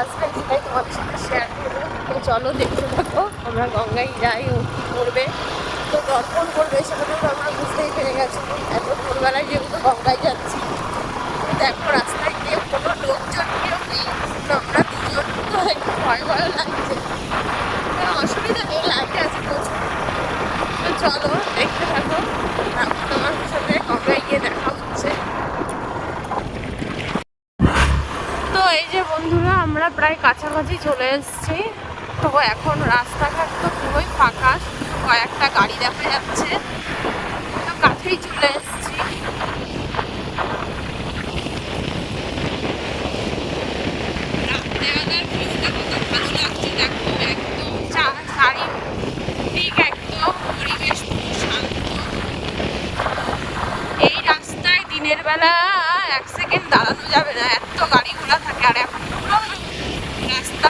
আসবে সেটাই তোমাদের সাথে শেয়ার করব চলো, দেখতে থাকো। আমরা গঙ্গায় যাই, ও কী করবে? তো দর্পণ করবে সেটা তো আমরা বুঝতেই পেরে গেছি। এত ভোরবেলায় যেহেতু গঙ্গায় যাচ্ছি, দেখো, রাস্তায় গিয়ে কোনো লোকজন কেউ নেই। আমরা দুজন তো একটু ভয় ভয় লাগছে। অসুবিধা নেই, লাইটে আছে প্রচুর। তো চলো, দেখতে থাকো। আমরা প্রায় কাছাকাছি চলে এসেছি। তো এখন রাস্তাঘাট তো পুরোই ফাঁকা, শুধু কয়েকটা গাড়ি দেখা যাচ্ছে। তো কাছেই চলে এসেছি। এই রাস্তায় দিনের বেলা এক সেকেন্ড দাঁড়ানো যাবে না, এত গাড়ি ঘোড়া থাকে আর এখন রাস্তা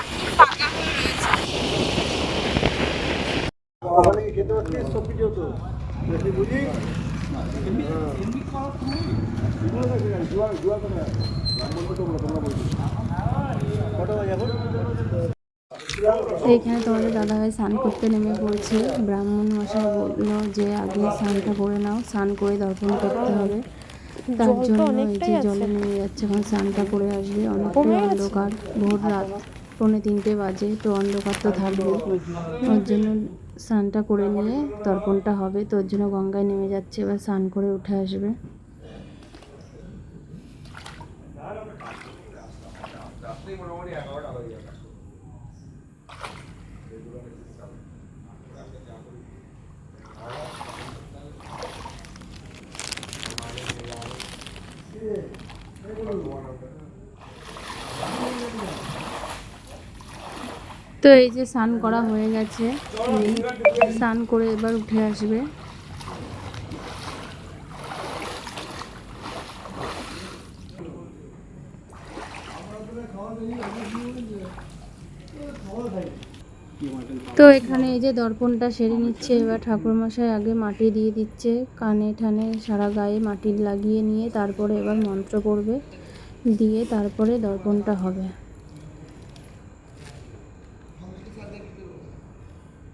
এইখানে তোমাদের দাদাভাই স্নান করতে নেমে পড়ছে। ব্রাহ্মণ মশাই বলল যে, আগে স্নানটা করে নাও, স্নান করে দর্পণ করতে হবে। তার জন্য এই যে জলে নেমে যাচ্ছে এখন স্নানটা করে আসবে অনেকটাই অন্ধকার ভোর রাত পৌনে তিনটে বাজে তো অন্ধকার তো থাকবে। ওর জন্য স্নানটা করে নিয়ে তর্পণটা হবে তো ওর জন্য গঙ্গায় নেমে যাচ্ছে এবার স্নান করে উঠে আসবে। তো এই যে স্নান করা হয়ে গেছে। স্নান করে এবার উঠে আসবে। তো এখানে এই যে দর্পণটা সেরে নিচ্ছে, এবার ঠাকুরমশাই আগে মাটি দিয়ে দিচ্ছে, কানে ঠানে সারা গায়ে মাটি লাগিয়ে নিয়ে তারপরে এবার মন্ত্র পড়বে দিয়ে তারপরে দর্পণটা হবে।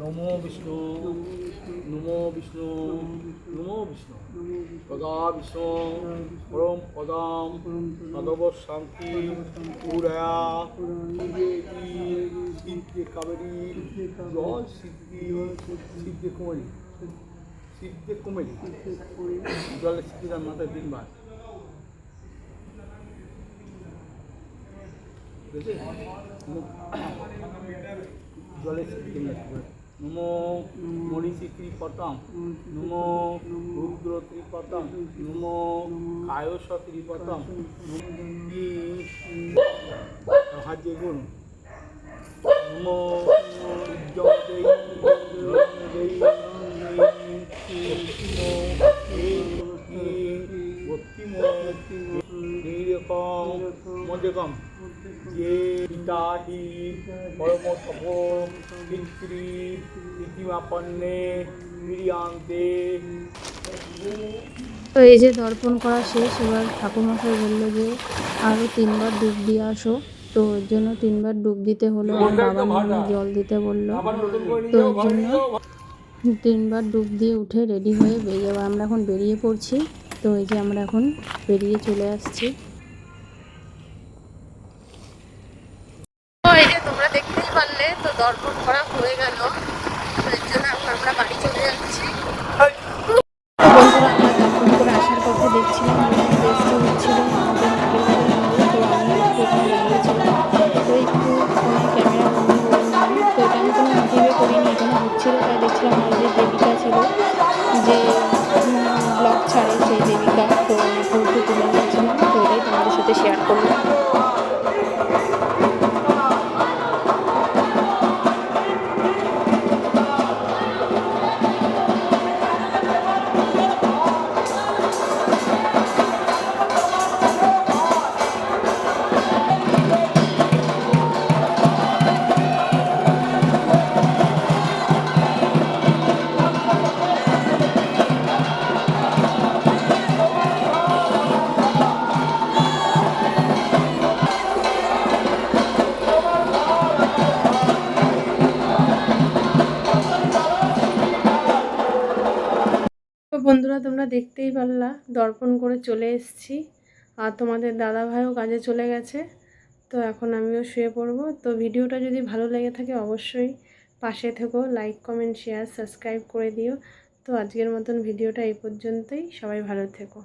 নমো বিষ্ণু নমো বিষ্ণু নমো বিষ্ণু। পদা বিষ্ণু, পরম পদাম, মাধব শান্তি পুরা সিদ্ধে কাবেরী জল সিদ্ধি, সিদ্ধে কুমারী। সিদ্ধে কুমারী। জলে সিদ্ধিদার মাথায় তিনবার। বুঝেছে? জলে নমো মনীষী ত্রিপতম নমো রুদ্র ত্রিপতম নমো কায়স ত্রিপতম দিয়ে গুণ নমো মধ্যকম যে পিতৃ ইতিমাপন্নে তো এই যে দর্পণ করা শেষ এবার ঠাকুরমশাই বলল যে আরও তিনবার ডুব দিয়ে আসো। তো ওর জন্য তিনবার ডুব দিতে হলো আর বাবা নিয়ে জল দিতে বলল। তো ওর জন্য তিনবার ডুব দিয়ে উঠে রেডি হয়ে বেরিয়ে আমরা এখন বেরিয়ে পড়ছি। তো এই যে আমরা এখন বেরিয়ে চলে আসছি তো এই যে তোমরা দেখতেই পারলে তো দর্পণ করা হয়ে গেল। জন্য আমরা বাড়ি চলে যাচ্ছি। বন্ধুরা করে দেখছিলাম আমাদের তো একটু ক্যামেরা তো হচ্ছিল দেখছিলাম আমার যে দেবিকা ছিল, যে তোমরা দেখতেই পারলা, দর্পণ করে চলে এসছি। আর তোমাদের দাদা ভাইও কাজে চলে গেছে, তো এখন আমিও শুয়ে পড়ব। তো ভিডিওটা যদি ভালো লেগে থাকে, অবশ্যই পাশে থেকো লাইক কমেন্ট শেয়ার সাবস্ক্রাইব করে দিও। তো আজকের মতন ভিডিওটা এই পর্যন্তই, সবাই ভালো থেকো।